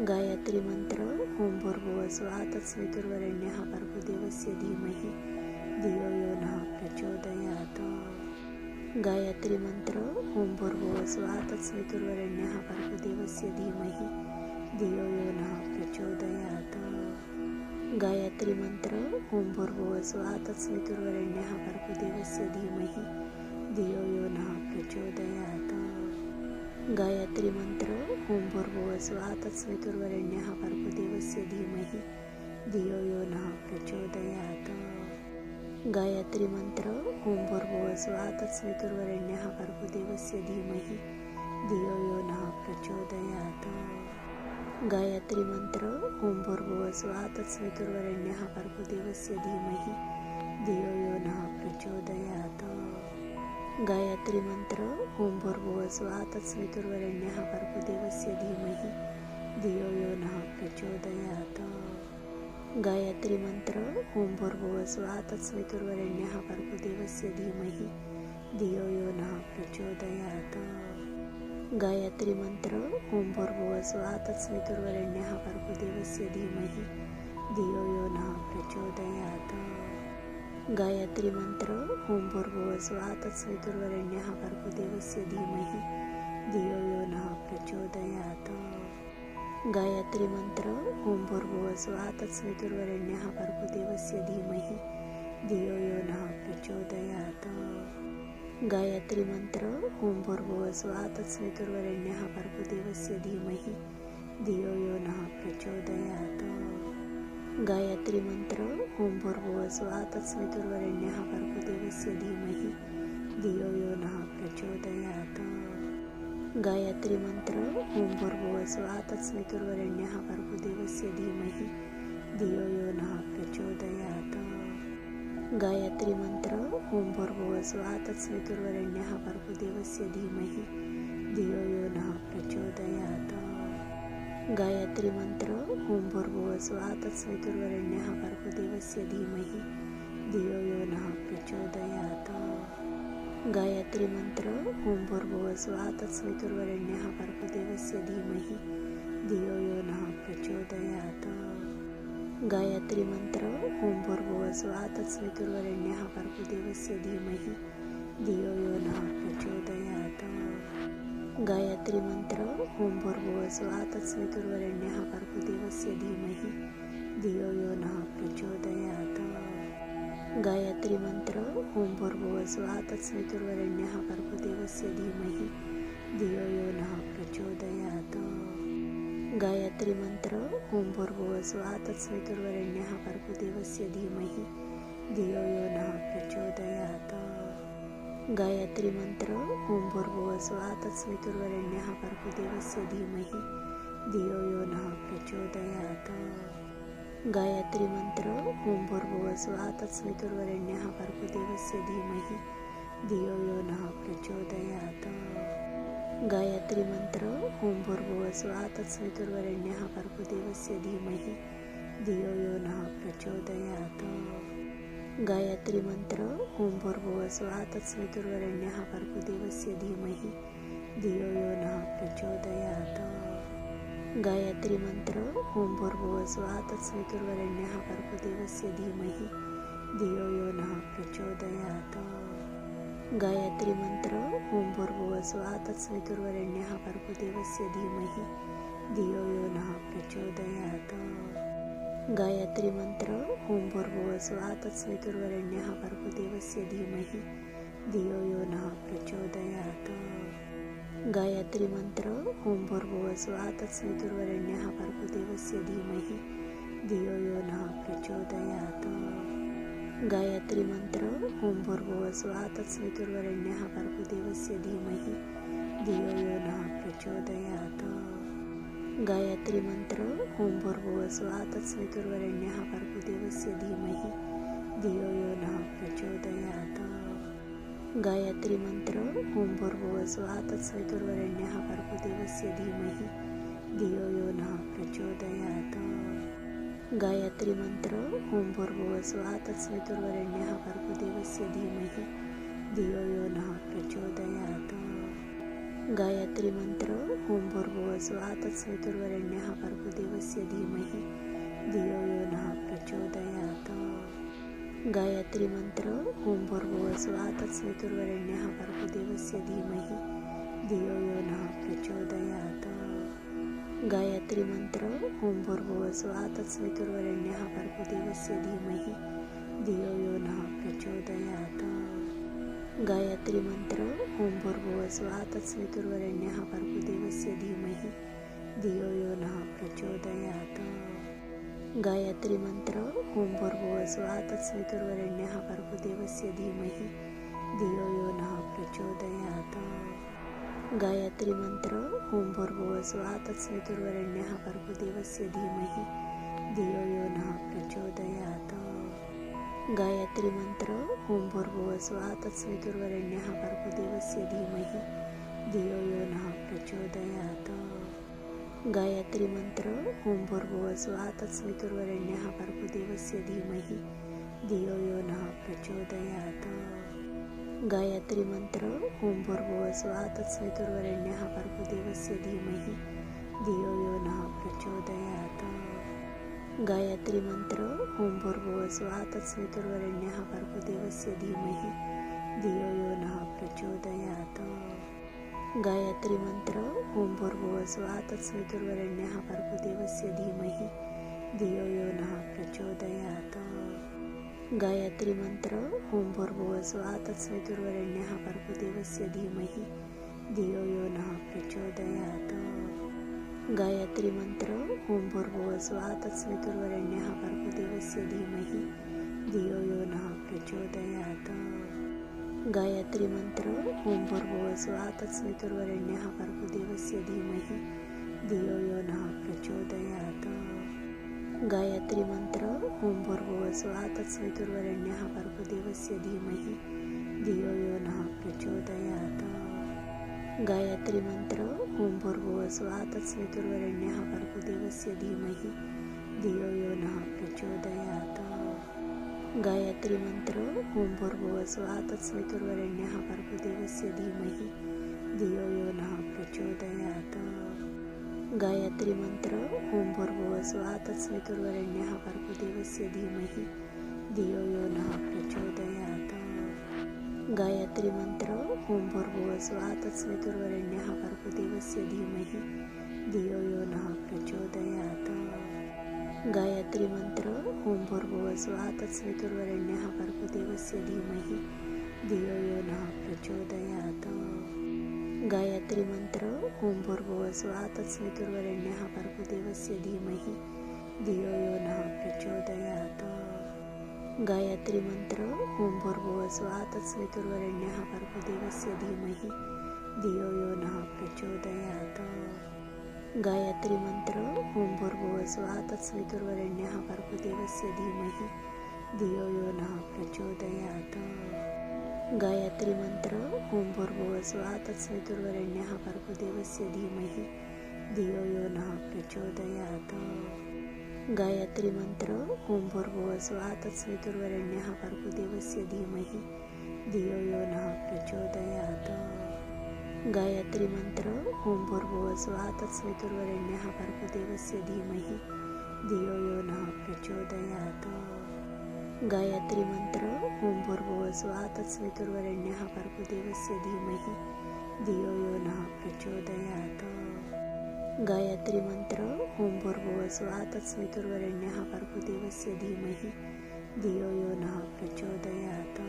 गायत्री मंत्र, ओम भूर्भुवः स्वः तत्सवितुर्वरेण्यः भर्गदेवस्य धीमहि। धियो यो नः प्रचोदयात्। गायत्री मंत्र, ओम भूर्भुवः स्वः तत्सवितुर्वरेण्यः भर्गदेवस्य धीमहि। धियो यो नः प्रचोदयात्। गायत्री मंत्र, ओम भूर्भुवः स्वः तत्सवितुर्वरेण्यः भर्गदेवस्य धीमहि। धियो यो नः प्रचोदयात्। गायत्री मंत्र, ओम भूर्भुवः स्वः तत्सवितुर्वरेण्यः भर्गदेवस्य धीमहि, धियो यो नः प्रचोदयात्। गायत्री मंत्र, ओम भूर्भुवः स्वः तत्सवितुर्वरेण्यः भर्गदेवस्य धीमहि, धियो यो नः प्रचोदयात्। गायत्री मंत्र, ओम भूर्भुवः स्वः तत्सवितुर्वरेण्यः भर्गदेवस्य धीमहि, धियो यो नः प्रचोदयात्। गायत्री मंत्र, ओम भूर्भुवः स्वः तत्सवितुर्वरेण्यः भर्गदेवस्य धीमहि। धियो यो नः प्रचोदयात्। गायत्री मंत्र, ओम भूर्भुवः स्वः तत्सवितुर्वरेण्यः भर्गदेवस्य धीमहि। धियो यो नः प्रचोदयात्। गायत्री मंत्र, ओम भूर्भुवः स्वः तत्सवितुर्वरेण्यः भर्गदेवस्य धीमहि। धियो यो नः प्रचोदयात्। गायत्री मंत्र, ओम भूर्भुवः स्वः तत्सवितुर्वरेण्यः भर्गदेवस्य धीमहि, धियो यो नः प्रचोदयात्। गायत्री मंत्र, ओम भूर्भुवः स्वः तत्सवितुर्वरेण्यः भर्गदेवस्य धीमहि, धियो यो नः प्रचोदयात्। गायत्री मंत्र, ओम भूर्भुवः स्वः तत्सवितुर्वरेण्यः भर्गदेवस्य धीमहि, धियो यो नः प्रचोदयात्। गायत्री मंत्र, ओम भूर्भुवः स्वः तत्सवितुर्वरेण्यः भर्गदेवस्य धीमहि, धियो यो नः प्रचोदयात्। गायत्री मंत्र, ओम भूर्भुवः स्वः तत्सवितुर्वरेण्यः भर्गदेवस्य धीमहि, धियो यो नः प्रचोदयात्। गायत्री मंत्र, ओम भूर्भुवः स्वः तत्सवितुर्वरेण्यः भर्गदेवस्य धीमहि, धियो यो नः प्रचोदयात्। गायत्री मंत्र, ओम भूर्भुवः स्वः तत्सवितुर्वरेण्यः भर्गदेवस्य धीमहि। धियो यो नः प्रचोदयात्। गायत्री मंत्र, ओम भूर्भुवः स्वः तत्सवितुर्वरेण्यः भर्गदेवस्य धीमहि। धियो यो नः प्रचोदयात्। गायत्री मंत्र, ओम भूर्भुवः स्वः तत्सवितुर्वरेण्यः भर्गदेवस्य धीमहि। धियो यो नः प्रचोदयात्। गायत्री मंत्र, ओम भूर्भुवः स्वः तत्सवितुर्वरेण्यः भर्गदेवस्य धीमहि, धियो यो नः प्रचोदयात्। गायत्री मंत्र, ओम भूर्भुवः स्वः तत्सवितुर्वरेण्यः भर्गदेवस्य धीमहि, धियो यो नः प्रचोदयात्। गायत्री मंत्र, ओम भूर्भुवः स्वः तत्सवितुर्वरेण्यः भर्गदेवस्य धीमहि, धियो यो नः प्रचोदयात्। गायत्री मंत्र, ओम भूर्भुवः स्वः तत्सवितुर्वरेण्यः भर्गदेवस्य धीमहि धियो यो नः प्रचोदयात्। गायत्री मंत्र, ओम भूर्भुवः स्वः तत्सवितुर्वरेण्यः भर्गदेवस्य धीमहि धियो यो नः प्रचोदयात्। गायत्री मंत्र, ओम भूर्भुवः स्वः तत्सवितुर्वरेण्यः भर्गदेवस्य धीमहि धियो यो नः प्रचोदयात्। गायत्री मंत्र ओम भूर्भुवः स्वः तत्सवितुर्वरेण्यः भर्गदेवस्य धीमहि धियो यो नः प्रचोदयात् गायत्री मंत्र ओम भूर्भुवः स्वः तत्सवितुर्वरेण्यः भर्गदेवस्य धीमहि धियो यो नः प्रचोदयात् गायत्री मंत्र ओम भूर्भुवः स्वः तत्सवितुर्वरेण्यः भर्गदेवस्य धीमहि धियो यो नः प्रचोदयात् गायत्री मंत्र, ओम भूर्भुवः स्वः तत्सवितुर्वरेण्यः भर्गदेवस्य धीमहि, धियो यो नः प्रचोदयात्। गायत्री मंत्र, ओम भूर्भुवः स्वः तत्सवितुर्वरेण्यः भर्गदेवस्य धीमहि, धियो यो नः प्रचोदयात्। गायत्री मंत्र, ओम भूर्भुवः स्वः तत्सवितुर्वरेण्यः भर्गदेवस्य धीमहि, धियो यो नः प्रचोदयात्। गायत्री मंत्र, ओम भूर्भुवः स्वः तत्सवितुर्वरेण्यः भर्गदेवस्य धीमहि, धियो यो नः प्रचोदयात्। गायत्री मंत्र, ओम भूर्भुवः स्वः तत्सवितुर्वरेण्यः भर्गदेवस्य धीमहि, धियो यो नः प्रचोदयात्। गायत्री मंत्र, ओम भूर्भुवः स्वः तत्सवितुर्वरेण्यः भर्गदेवस्य धीमहि, धियो यो नः प्रचोदयात्। गायत्री मंत्र, ओम भूर्भुवस्वः तत्सवितुर्वरेण्यः भर्गदेवस्य धीमहि, धियो यो नः प्रचोदयात्। गायत्री मंत्र, ओम भूर्भुवस्वः तत्सवितुर्वरेण्यः भर्गदेवस्य धीमहि, धियो यो नः प्रचोदयात्। गायत्री मंत्र, ओम भूर्भुवस्वः तत्सवितुर्वरेण्यः भर्गदेवस्य धीमहि, धियो यो नः प्रचोदयात्। गायत्री मंत्र, ओम भूर्भुवस्वः तत्सवितुर्वरेण्यः भर्गदेवस्य धीमहि। धियो यो नः प्रचोदयात्। गायत्री मंत्र, ओम भूर्भुवस्वः तत्सवितुर्वरेण्यः भर्गदेवस्य धीमहि। धियो यो नः प्रचोदयात्। गायत्री मंत्र, ओम भूर्भुवस्वः तत्सवितुर्वरेण्यः भर्गदेवस्य धीमहि। धियो यो नः प्रचोदयात्। गायत्री मंत्र, ओम भूर्भुवस्वः तत्सवितुर्वरेण्यः भर्गदेवस्य धीमहि धियो यो नः प्रचोदयात्। गायत्री मंत्र, ओम भूर्भुवस्वः तत्सवितुर्वरेण्यः भर्गदेवस्य धीमहि धियो यो नः प्रचोदयात्। गायत्री मंत्र, ओम भूर्भुवस्वः तत्सवितुर्वरेण्यः भर्गदेवस्य धीमहि धियो यो नः प्रचोदयात्। गायत्री मंत्र, ओम भूर्भुवस्वः तत्सवितुर्वरेण्यः भर्गदेवस्य धीमहि। धियो यो नः प्रचोदयात्। गायत्री मंत्र, ओम भूर्भुवस्वः तत्सवितुर्वरेण्यः भर्गदेवस्य धीमहि। धियो यो नः प्रचोदयात्। गायत्री मंत्र, ओम भूर्भुवस्वः तत्सवितुर्वरेण्यः भर्गदेवस्य धीमहि। धियो यो नः प्रचोदयात्। गायत्री मंत्र, ओम भूर्भुवस्वः, तत्सवितुर्वरेण्यः भर्गदेवस्य धीमहि, धियो यो नः प्रचोदयात्। गायत्री मंत्र, ओम भूर्भुवस्वः, तत्सवितुर्वरेण्यः भर्गदेवस्य धीमहि, धियो यो नः प्रचोदयात्। गायत्री मंत्र, ओम भूर्भुवस्वः, तत्सवितुर्वरेण्यः भर्गदेवस्य धीमहि, धियो यो नः प्रचोदयात्। गायत्री मंत्र, ओम भूर्भुवस्वः, तत्सवितुर्वरेण्यः भर्गदेवस्य धीमहि, धियो यो नः प्रचोदयात्। गायत्री मंत्र, ओम भूर्भुवस्वः, तत्सवितुर्वरेण्यः भर्गदेवस्य धीमहि, धियो यो नः प्रचोदयात्। गायत्री मंत्र, ओम भूर्भुवस्वः, तत्सवितुर्वरेण्यः भर्गदेवस्य धीमहि, धियो यो नः प्रचोदयात्। गायत्री मंत्र ओम भूर्भुवस्वः तत्सवितुर्वरेण्यः भर्गदेवस्य धीमहि। धियो यो नः प्रचोदयात्। गायत्री मंत्र ओम भूर्भुवस्वः तत्सवितुर्वरेण्यः भर्गदेवस्य धीमहि। धियो यो नः प्रचोदयात्। गायत्री मंत्र ओम भूर्भुवस्वः तत्सवितुर्वरेण्यः भर्गदेवस्य धीमहि। धियो यो नः प्रचोदयात्। गायत्री मंत्र ओम भूर्भुवस्वः तत्सवितुर्वरेण्यः भर्गदेवस्य धीमहि धियो यो नः प्रचोदयात् गायत्री मंत्र ओम भूर्भुवस्वः तत्सवितुर्वरेण्यः भर्गदेवस्य धीमहि धियो यो नः प्रचोदयात् गायत्री मंत्र ओम भूर्भुवस्वः तत्सवितुर्वरेण्यः भर्गदेवस्य धीमहि धियो यो नः प्रचोदयात् गायत्री मंत्र, ओम भूर्भुवस्वः तत्सवितुर्वरेण्यः भर्गदेवस्य धीमहि। धियो यो नः प्रचोदयात्। गायत्री मंत्र, ओम भूर्भुवस्वः तत्सवितुर्वरेण्यः भर्गदेवस्य धीमहि। धियो यो नः प्रचोदयात्। गायत्री मंत्र, ओम भूर्भुवस्वः तत्सवितुर्वरेण्यः भर्गदेवस्य धीमहि। धियो यो नः प्रचोदयात्। गायत्री मंत्र, ओम भूर्भुवस्वः तत्सवितुर्वरेण्यः भर्गदेवस्य धीमहि, धियो यो नः प्रचोदयात्।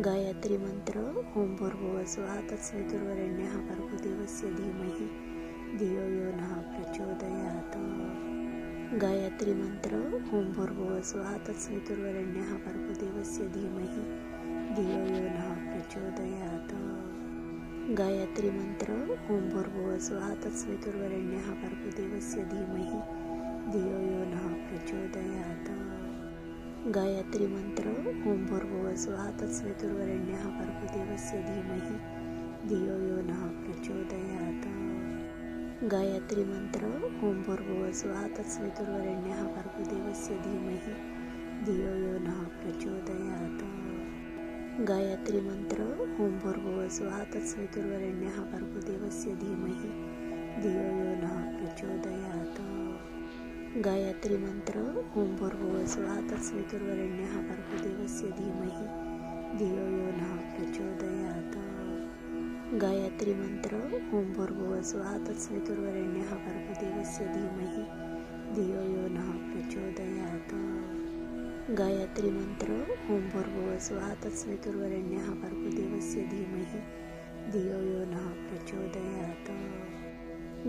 गायत्री मंत्र, ओम भूर्भुवस्वः तत्सवितुर्वरेण्यः भर्गदेवस्य धीमहि, धियो यो नः प्रचोदयात्। गायत्री मंत्र, ओम भूर्भुवस्वः तत्सवितुर्वरेण्यः भर्गदेवस्य धीमहि, धियो यो नः प्रचोदयात्। गायत्री मंत्र, ओम भूर्भुवस्वः तत्सवितुर्वरेण्यः भर्गदेवस्य धीमहि, धियो यो नः प्रचोदयात्। गायत्री मंत्र, ओम भूर्भुवस्वः तत्सवितुर्वरेण्यः भर्गदेवस्य धीमहि, धियो यो नः प्रचोदयात्। गायत्री मंत्र, ओम भूर्भुवस्वः तत्सवितुर्वरेण्यः भर्गदेवस्य धीमहि, धियो यो नः प्रचोदयात्। गायत्री मंत्र ओम भूर्भुवस्वः तत्सवितुर्वरेण्यः भर्गदेवस्य धीमहि धियो यो नः प्रचोदयात् गायत्री मंत्र ओम भूर्भुवस्वः तत्सवितुर्वरेण्यः भर्गदेवस्य धीमहि धियो यो नः प्रचोदयात् गायत्री मंत्र ओम भूर्भुवस्वः तत्सवितुर्वरेण्यः भर्गदेवस्य धीमहि धियो यो नः प्रचोदयात् गायत्री मंत्र, ओम भूर्भुवस्वः तत्सवितुर्वरेण्यः भर्गदेवस्य धीमहि, धियो यो नः प्रचोदयात्।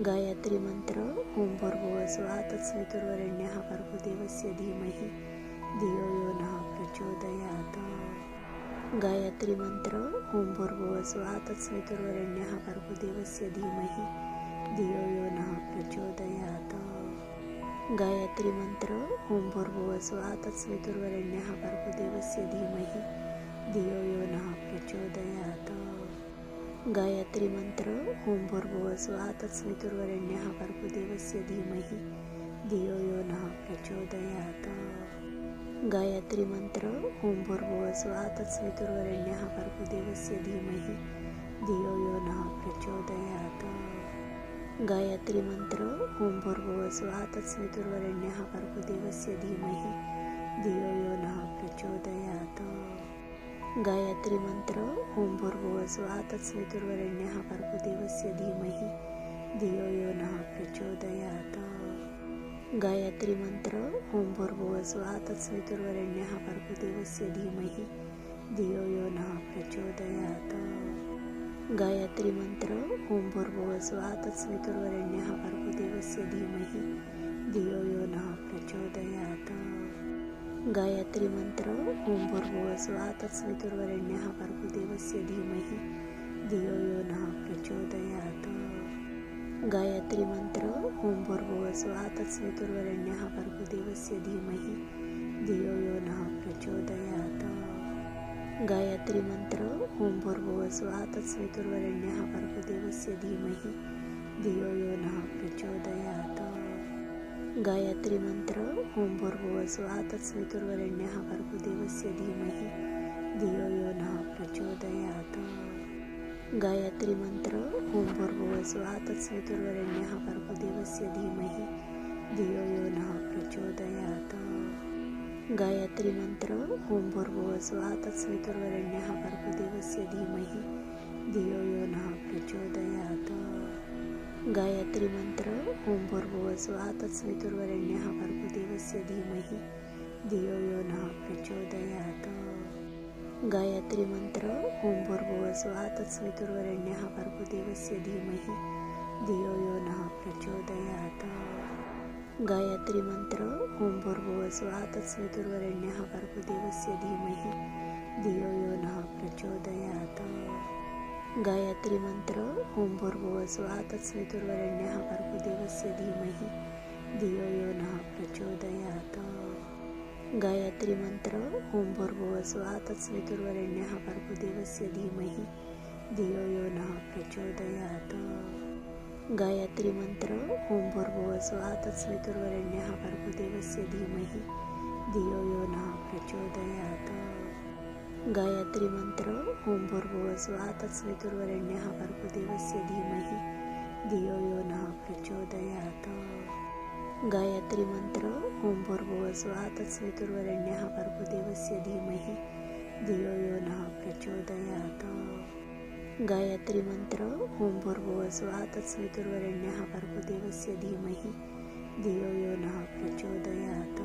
गायत्री मंत्र, ओम भूर्भुवस्वः तत्सवितुर्वरेण्यः भर्गदेवस्य धीमहि, धियो यो नः प्रचोदयात्। गायत्री मंत्र, ओम भूर्भुवस्वः तत्सवितुर्वरेण्यः भर्गदेवस्य धीमहि, धियो यो नः प्रचोदयात्। गायत्री मंत्र, ओम भूर्भुवस्वः तत्सवितुर्वरेण्यः भर्गदेवस्य धीमहि। धियो यो नः प्रचोदयात्। गायत्री मंत्र, ओम भूर्भुवस्वः तत्सवितुर्वरेण्यः भर्गदेवस्य धीमहि। धियो यो नः प्रचोदयात्। गायत्री मंत्र, ओम भूर्भुवस्वः तत्सवितुर्वरेण्यः भर्गदेवस्य धीमहि। धियो यो नः प्रचोदयात्। गायत्री मंत्र, ओम भूर्भुवस्वः तत्सवितुर्वरेण्यः भर्गदेवस्य धीमहि। धियो यो नः प्रचोदयात्। गायत्री मंत्र, ओम भूर्भुवस्वः तत्सवितुर्वरेण्यः भर्गदेवस्य धीमहि। धियो यो नः प्रचोदयात्। गायत्री मंत्र, ओम भूर्भुवस्वः तत्सवितुर्वरेण्यः भर्गदेवस्य धीमहि। धियो यो नः प्रचोदयात्। गायत्री मंत्र, ओम भूर्भुवस्वः, तत्सवितुर्वरेण्यः भर्गदेवस्य धीमहि, धियो यो नः प्रचोदयात्। गायत्री मंत्र, ओम भूर्भुवस्वः, तत्सवितुर्वरेण्यः भर्गदेवस्य धीमहि, धियो यो नः प्रचोदयात्। गायत्री मंत्र, ओम भूर्भुवस्वः, तत्सवितुर्वरेण्यः भर्गदेवस्य धीमहि, धियो यो नः प्रचोदयात्। गायत्री मंत्र, ओम भूर्भुवस्वः तत्सवितुर्वरेण्यः भर्गदेवस्य धीमहि, धियो यो नः प्रचोदयात्। गायत्री मंत्र, ओम भूर्भुवस्वः तत्सवितुर्वरेण्यः भर्गदेवस्य धीमहि, धियो यो नः प्रचोदयात्। गायत्री मंत्र, ओम भूर्भुवस्वः तत्सवितुर्वरेण्यः भर्गदेवस्य धीमहि, धियो यो नः प्रचोदयात्। गायत्री मंत्र ओम भूर्भुवस्वः तत्सवितुर्वरेण्यः भर्गदेवस्य धीमहि। धियो यो नः प्रचोदयात्। गायत्री मंत्र ओम भूर्भुवस्वः तत्सवितुर्वरेण्यः भर्गदेवस्य धीमहि। धियो यो नः प्रचोदयात्। गायत्री मंत्र ओम भूर्भुवस्वः तत्सवितुर्वरेण्यः भर्गदेवस्य धीमहि। धियो यो नः प्रचोदयात्। गायत्री मंत्र, ओम भूर्भुवस्वः, तत्सवितुर्वरेण्यः भर्गदेवस्य धीमहि, धियो यो नः प्रचोदयात्। गायत्री मंत्र, ओम भूर्भुवस्वः, तत्सवितुर्वरेण्यः भर्गदेवस्य धीमहि, धियो यो नः प्रचोदयात्। गायत्री मंत्र, ओम भूर्भुवस्वः, तत्सवितुर्वरेण्यः भर्गदेवस्य धीमहि, धियो यो नः प्रचोदयात्। गायत्री मंत्र, ओम भूर्भुवस्वः, तत्सवितुर्वरेण्यः भर्गदेवस्य धीमहि, धियो यो नः प्रचोदयात्। गायत्री मंत्र, ओम भूर्भुवस्वः, तत्सवितुर्वरेण्यः भर्गदेवस्य धीमहि, धियो यो नः प्रचोदयात्। गायत्री मंत्र, ओम भूर्भुवस्वः, तत्सवितुर्वरेण्यः भर्गदेवस्य धीमहि, धियो यो नः प्रचोदयात्। गायत्री मंत्र, ओम भूर्भुवस्वः तत्सवितुर्वरेण्यः भर्गदेवस्य धीमहि। धियो यो नः प्रचोदयात्।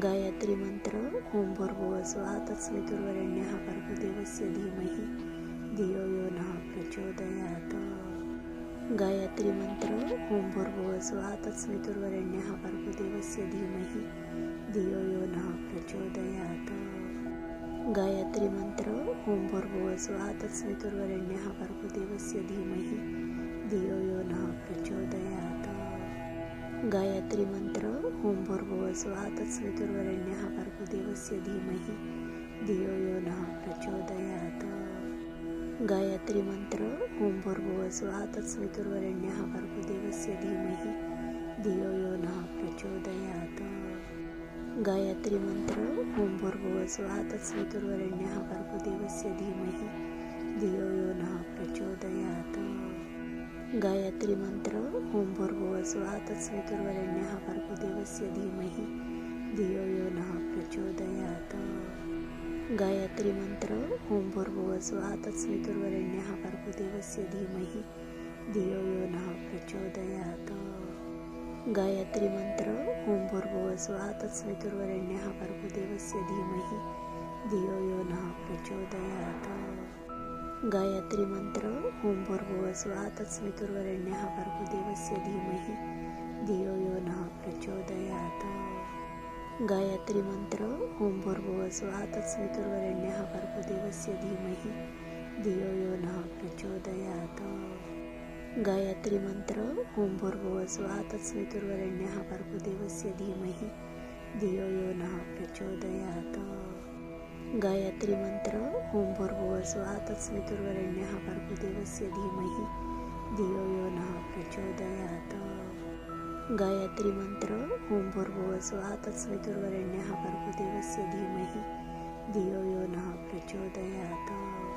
गायत्री मंत्र, ओम भूर्भुवस्वः तत्सवितुर्वरेण्यः भर्गदेवस्य धीमहि। धियो यो नः प्रचोदयात्। गायत्री मंत्र, ओम भूर्भुवस्वः तत्सवितुर्वरेण्यः भर्गदेवस्य धीमहि। धियो यो नः प्रचोदयात्। गायत्री मंत्र, ओम भूर्भुवस्वः, तत्सवितुर्वरेण्यः भर्गदेवस्य धीमहि, धियो यो नः प्रचोदयात्। गायत्री मंत्र, ओम भूर्भुवस्वः, तत्सवितुर्वरेण्यः भर्गदेवस्य धीमहि, धियो यो नः प्रचोदयात्। गायत्री मंत्र, ओम भूर्भुवस्वः, तत्सवितुर्वरेण्यः भर्गदेवस्य धीमहि, धियो यो नः प्रचोदयात्। गायत्री मंत्र, ओम भूर्भुवस्वः तत्सवितुर्वरेण्यः भर्गदेवस्य धीमहि, धियो यो नः प्रचोदयात्। गायत्री मंत्र, ओम भूर्भुवस्वः तत्सवितुर्वरेण्यः भर्गदेवस्य धीमहि, धियो यो नः प्रचोदयात्। गायत्री मंत्र, ओम भूर्भुवस्वः तत्सवितुर्वरेण्यः भर्गदेवस्य धीमहि, धियो यो नः प्रचोदयात्। गायत्री मंत्र, ओम भूर्भुवस्वः, तत्सवितुर्वरेण्यः, भर्गदेवस्य धीमहि। धियो यो नः प्रचोदयात्। गायत्री मंत्र, ओम भूर्भुवस्वः, तत्सवितुर्वरेण्यः, भर्गदेवस्य धीमहि। धियो यो नः प्रचोदयात्। गायत्री मंत्र, ओम भूर्भुवस्वः, तत्सवितुर्वरेण्यः, भर्गदेवस्य धीमहि। धियो यो नः प्रचोदयात्। गायत्री मंत्र, ओम भूर्भुवस्वः तत्सवितुर्वरेण्यः भर्गदेवस्य धीमहि। धियो यो नः प्रचोदयात्। गायत्री मंत्र, ओम भूर्भुवस्वः तत्सवितुर्वरेण्यः भर्गदेवस्य धीमहि। धियो यो नः प्रचोदयात्। गायत्री मंत्र, ओम भूर्भुवस्वः तत्सवितुर्वरेण्यः भर्गदेवस्य धीमहि। धियो यो नः प्रचोदयात्।